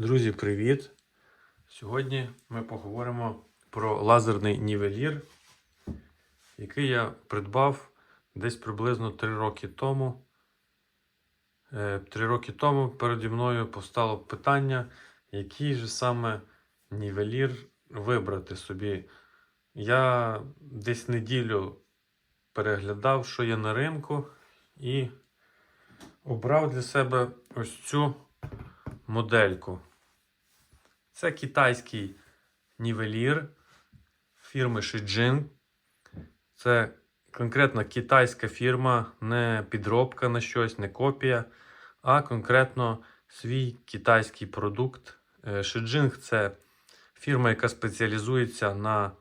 Друзі, привіт! Сьогодні ми поговоримо про лазерний нівелір, який я придбав десь приблизно 3 роки тому. Е, Три роки тому переді мною постало питання, який же саме нівелір вибрати собі. Я десь неділю переглядав, що є на ринку, і обрав для себе ось цю модельку. Це китайський нівелір фірми Shijin. Це конкретно китайська фірма, не підробка на щось, не копія, а конкретно свій китайський продукт. Е, це фірма, яка спеціалізується на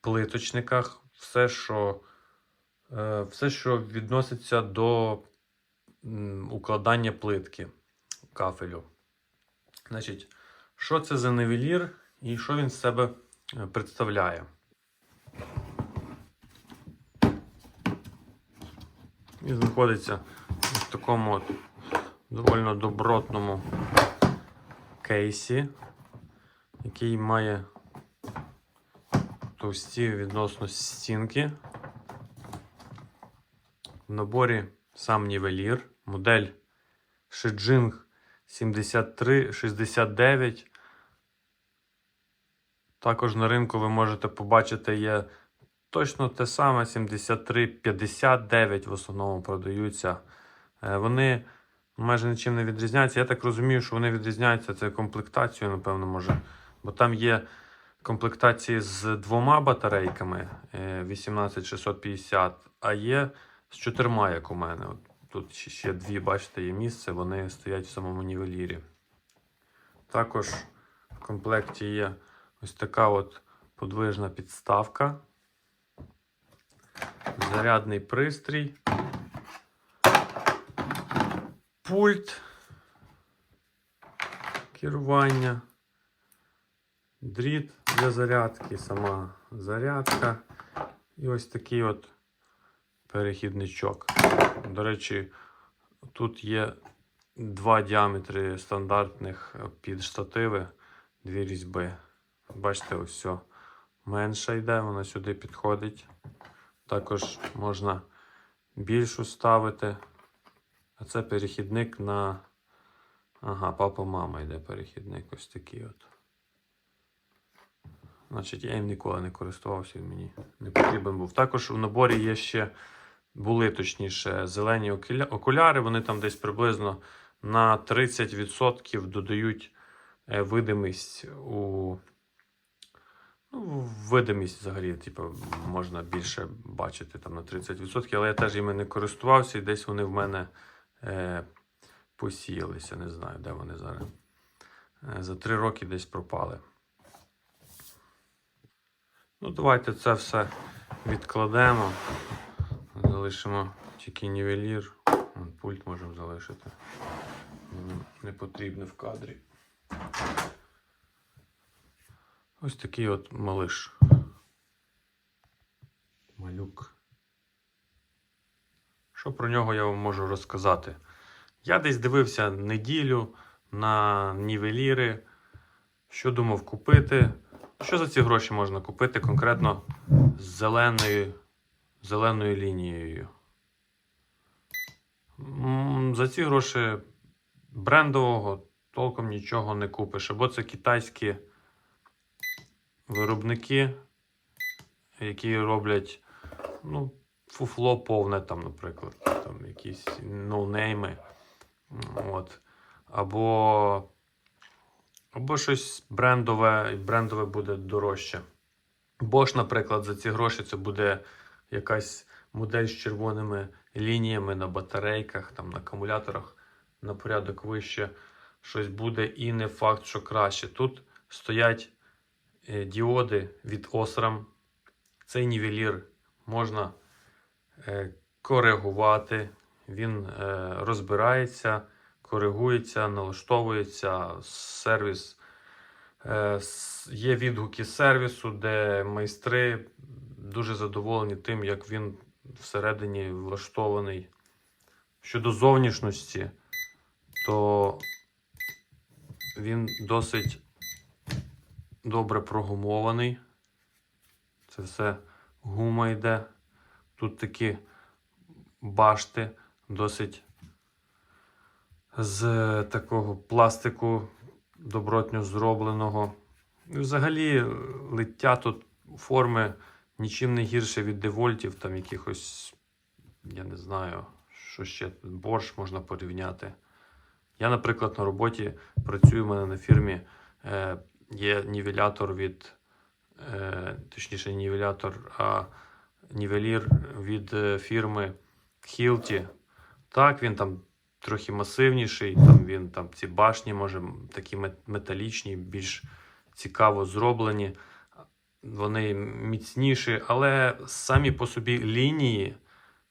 плиточниках. Все, що, е, все, що відноситься до укладання плитки кафелю. Значить, що це за нивелір і що він з себе е, представляє? Він знаходиться в такому от доволі добротному кейсі, який має товсті відносно стінки. В наборі сам нівелір, модель Shijing 7369. Також на ринку ви можете побачити є точно те саме 7359 в основному продаються. Е, Вони майже нічим не відрізняються. Я так розумію, що вони відрізняються це комплектацією, напевно, може. Бо там є комплектації з двома батарейками е, 18650, а є з чотирма, як у мене. Тут ще дві, бачите, є місце, вони стоять в самому нівелірі. Також в комплекті є ось така от подвижна підставка, зарядний пристрій, пульт. Керування, дріт для зарядки, сама зарядка. І ось такий от перехідничок. До речі, тут є два діаметри стандартних під штативи, дві різьби. Бачите, ось все. Менша йде, вона сюди підходить. Також можна більшу ставити. А це перехідник на. Ага, папа-мама йде перехідник ось такий от. Значить, я їм ніколи не користувався, він мені не потрібен був. Також в наборі є ще були точніше зелені окуляри. Вони там десь приблизно на 30% додають е, видимість у. Ну, видимість взагалі, типу, можна більше бачити там на 30%, але я теж іми не користувався, і десь вони в мене е, посіялися. Не знаю, де вони зараз. Е, за три роки десь пропали. Ну, давайте це все відкладемо. Залишимо тільки нівелір. Пульт можемо залишити. Не потрібно в кадрі. Ось такий от малиш. Малюк. Що про нього я вам можу розказати? Я десь дивився неділю на нівеліри. Що думав купити? Що за ці гроші можна купити конкретно з зеленою, зеленою лінією? За ці гроші брендового толком нічого не купиш. Або це китайські виробники, які роблять ну, фуфло повне, там, наприклад, там якісь ноунейми. От. Або, або щось брендове, і брендове буде дорожче. Bosch, наприклад, за ці гроші це буде якась модель з червоними лініями на батарейках, там, на акумуляторах на порядок вище щось буде, і не факт, що краще. Тут стоять діоди від Osram. Цей нівелір можна е, коригувати, він е, розбирається, коригується, налаштовується. Сервіс е, є відгуки сервісу, де майстри дуже задоволені тим, як він всередині влаштований. Щодо зовнішності, то він досить добре прогумований. Це все гума йде. Тут такі башти досить з такого пластику добротньо зробленого. І взагалі е, лиття тут форми нічим не гірше від девольтів, там якихось, я не знаю, що ще борщ можна порівняти. Я, наприклад, на роботі працюю в мене на фірмі. Е, є нівелятор від, е, точніше, нівелятор, а нівелір від е, фірми Hilti. Так, він там трохи масивніший, там він там ці башні, може, такі металічні, більш цікаво зроблені. Вони міцніші, але самі по собі лінії,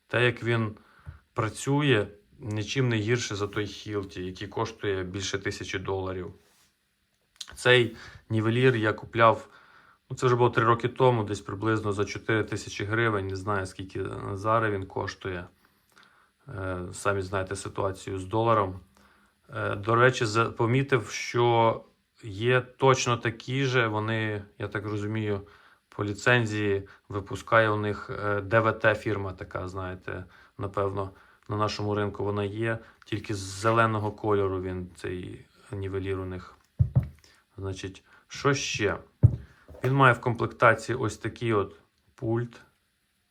те, як він працює, нічим не гірше за той Hilti, який коштує більше тисячі доларів. Цей нівелір я купляв, ну це вже було 3 роки тому, десь приблизно за 4 тисячі гривень. Не знаю, скільки зараз він коштує. Е, Самі знаєте ситуацію з доларом. Е, До речі, помітив, що є точно такі же. Вони, я так розумію, по ліцензії випускає у них е, ДВТ фірма, така, знаєте, напевно, на нашому ринку вона є. Тільки з зеленого кольору він цей нівелір у них. Значить, що ще? Він має в комплектації ось такий от пульт.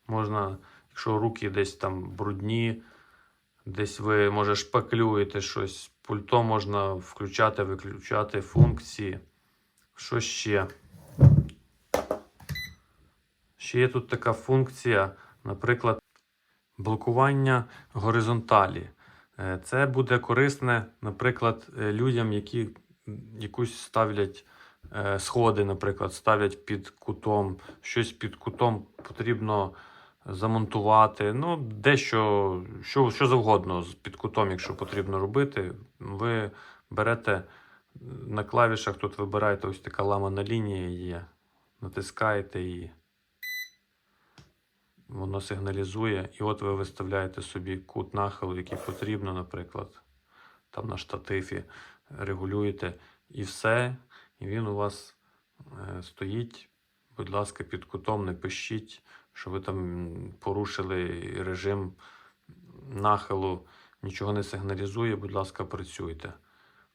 Можна, якщо руки десь там брудні, десь ви, може, шпаклюєте щось, пультом можна включати, виключати функції. Що ще? Ще є тут така функція, наприклад, блокування горизонталі. Е, Це буде корисне, наприклад, е, людям, які якусь ставлять е, сходи, наприклад, ставлять під кутом, щось під кутом потрібно замонтувати. Ну, дещо, що, що завгодно під кутом, якщо потрібно робити, ви берете на клавішах, тут вибираєте ось така ламана лінія є, натискаєте її. Воно сигналізує, і от ви виставляєте собі кут нахилу, який потрібно, наприклад, там на штативі регулюєте, і все. І він у вас е, стоїть. Будь ласка, під кутом не пишіть, що ви там порушили режим нахилу, нічого не сигналізує, будь ласка, працюйте.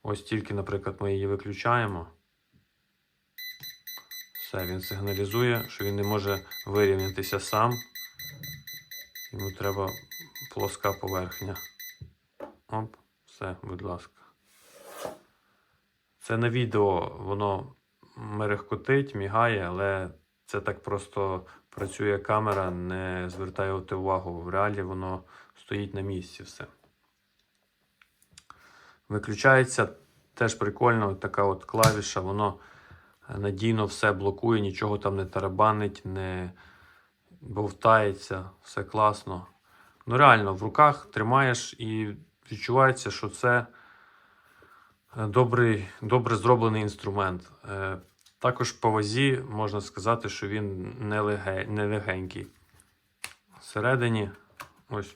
Ось тільки, наприклад, ми її виключаємо. Все, він сигналізує, що він не може вирівнятися сам. Йому треба плоска поверхня. Оп, все, будь ласка. Це на відео воно мерехкотить, мігає, але це так просто працює камера, не звертайте увагу. В реалі воно стоїть на місці все. Виключається теж прикольно, така от клавіша, воно надійно все блокує, нічого там не тарабанить, не бовтається, все класно. Ну, реально, в руках тримаєш і відчувається, що це е, добрий, добре зроблений інструмент. Е, Також по вазі можна сказати, що він не, леге, не легенький. Всередині, ось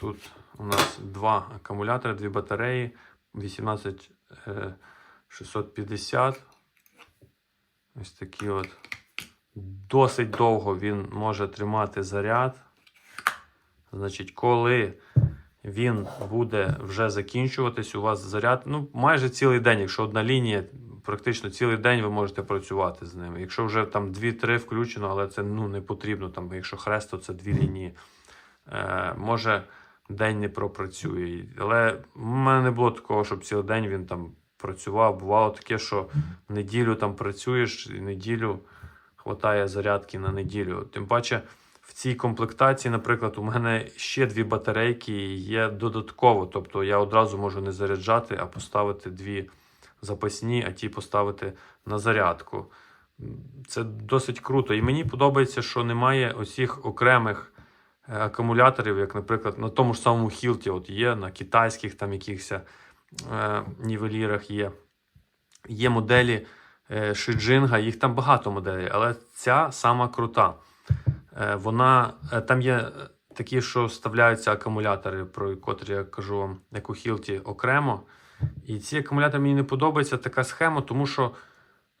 тут у нас два акумулятори, дві батареї, 18650. Ось такі от. Досить довго він може тримати заряд. Значить, коли він буде вже закінчуватись, у вас заряд, ну, майже цілий день, якщо одна лінія, практично цілий день ви можете працювати з ними. Якщо вже там 2-3 включено, але це ну, не потрібно, там, якщо хрест, то це дві лінії. Е, може день не пропрацює. Але в мене не було такого, щоб цілий день він там працював. Бувало таке, що неділю там працюєш, і неділю хватає зарядки на неділю. Тим паче, в цій комплектації, наприклад, у мене ще дві батарейки є додатково. Тобто я одразу можу не заряджати, а поставити дві запасні, а ті поставити на зарядку. Це досить круто. І мені подобається, що немає оцих окремих е, акумуляторів, як, наприклад, на тому ж самому Hilti от є, на китайських там якихось е, нівелірах є. Є моделі е, Шиджинга, їх там багато моделей, але ця сама крута. Е, вона, е, там є е, такі, що вставляються акумулятори, про котрі я кажу вам, як у Hilti окремо. І ці акумулятори мені не подобається така схема, тому що,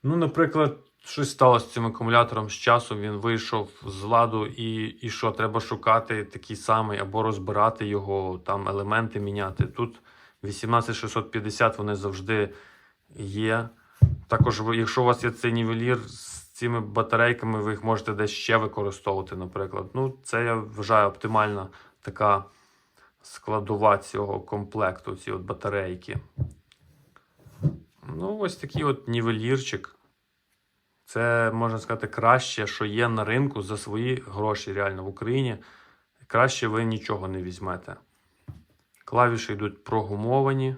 ну, наприклад, щось сталося з цим акумулятором з часом, він вийшов з ладу, і, і що, треба шукати такий самий або розбирати його, там елементи міняти. Тут 18650 вони завжди є. Також, якщо у вас є цей нівелір з цими батарейками, ви їх можете десь ще використовувати, наприклад. Ну, це я вважаю оптимальна така складова цього комплекту, ці от батарейки. Ну, ось такий от нівелірчик. Це, можна сказати, краще, що є на ринку за свої гроші реально в Україні. Краще ви нічого не візьмете. Клавіші йдуть прогумовані.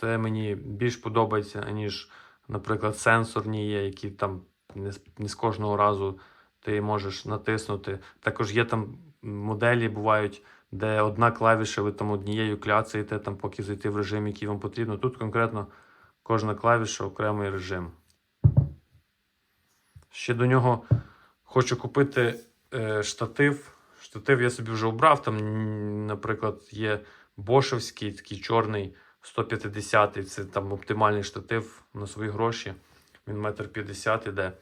Це мені більш подобається, ніж, наприклад, сенсорні є, які там не з, не з кожного разу ти можеш натиснути. Також є там моделі, бувають, де одна клавіша, ви там однією кляцаєте, там, поки зайти в режим, який вам потрібно. Тут конкретно кожна клавіша окремий режим. Ще до нього хочу купити е, штатив. Штатив я собі вже обрав. Там, наприклад, є Бошевський, такий чорний 150 Це там оптимальний штатив на свої гроші. Він метр п'ятдесят іде.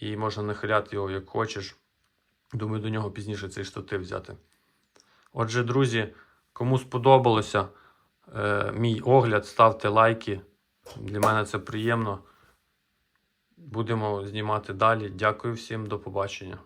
І можна нахиляти його як хочеш. Думаю, до нього пізніше цей штатив взяти. Отже, друзі, кому сподобалося е, мій огляд, ставте лайки. Для мене це приємно. Будемо знімати далі. Дякую всім, до побачення.